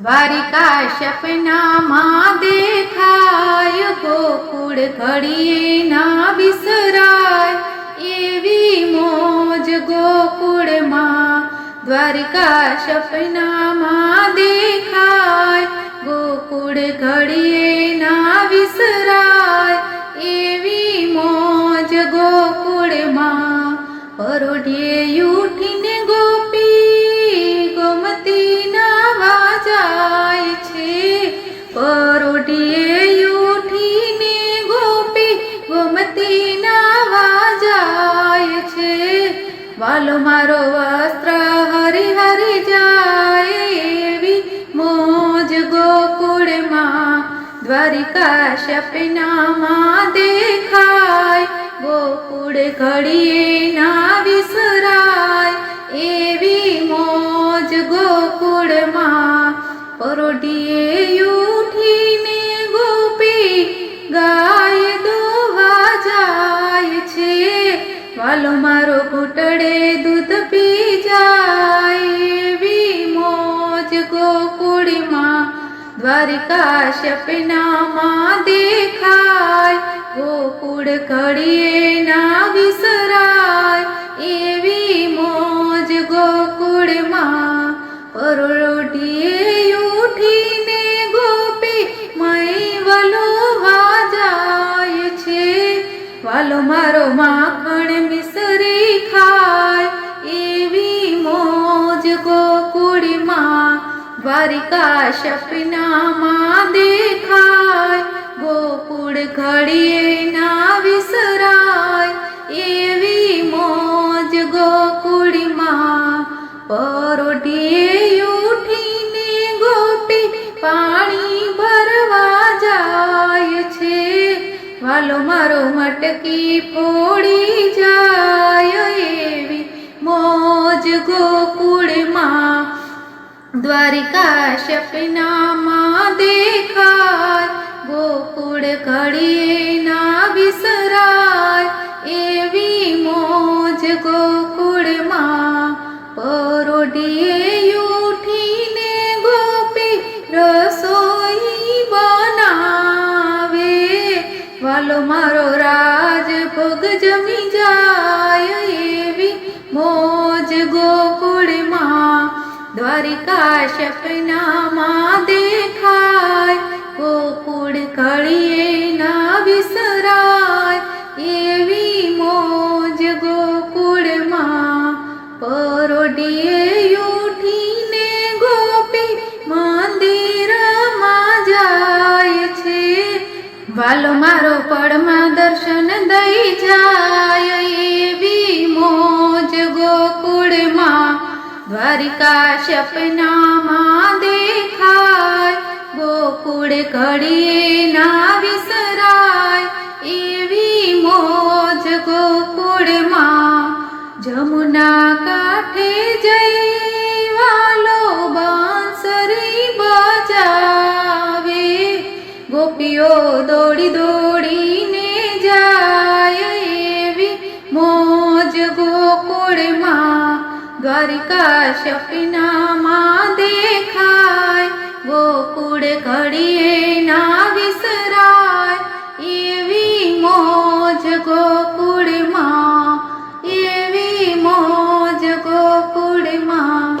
દ્વારિકા સપનામાં દેખાય, ગોકુળ ઘડીએ ના વિસરાય એવી મોજ ગોકુળમાં દ્વારિકા સપનામાં દેખાય, ગોકુળ ઘડીએ ના વિસરાય ગોમતી નાવા જાય છે. વાલો મારો વસ્ત્ર હરી હરી જાય એવી મોજ ગોકુળમાં. દ્વારિકા શપનામાં દેખાય. ગોકુળ ઘડીએ ના વાલો મારો ઘૂંટડે દૂધ પી જાય એવી મોજ ગોકુળમાં દ્વારિકા શપનામાં દેખાય. ગોકુળ ઘડીએ ના વિસરાય એવી મોજ ગોકુળમાં. પરોઢીએ ઉઠીને ગોપી મય વલોવા જાય છે. વાલો મારો માખણ દ્વારિકા સપનામાં દેખાય. ગોકુળ ઘડીએ ના વિસરાય. એવી મોજ ગોકુળમાં પરોઢીએ ઉઠીને ગોપી પાણી ભરવા જાય છે. વાલો મારો મટકી ફોડી જાય. એવી મોજ ગોકુળમાં દ્વારિકા સપનામાં દેખાય. ગોકુળ ઘડીએ ના વિસરાય. એવી મોજ ગોકુળમાં પરોઢીએ ઉઠીને ગોપી રસોઈ બનાવે. વાલો મારો રાજ દ્વારિકા સપનામાં દેખાય, ગોકુળ ઘડીએ ના વિસરાય, એવી મોજ ગોકુળમાં પરોડીએ ઉઠીને ગોપી મંદિરમાં જાય છે. વાલો મારો પડમાં દર્શન દઈ જાય. દ્વારિકા સપનામાં દેખાય, ગોકુળ ઘડીએ ના વિસરાય, એવી મોજ ગોકુળમાં જમુના કાંઠે જઈ વાલો બાંસરી બજાવે. ગોપીઓ દોડી દોડીને દ્વારિકા સપનામાં દેખાય, ગોકુળ ઘડીએ ના વિસરાય. એવી મોજ ગોકુળમાં, એવી મોજ ગોકુળમાં.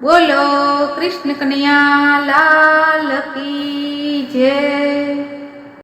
બોલો કૃષ્ણ કનૈયા, લાલ કી જય.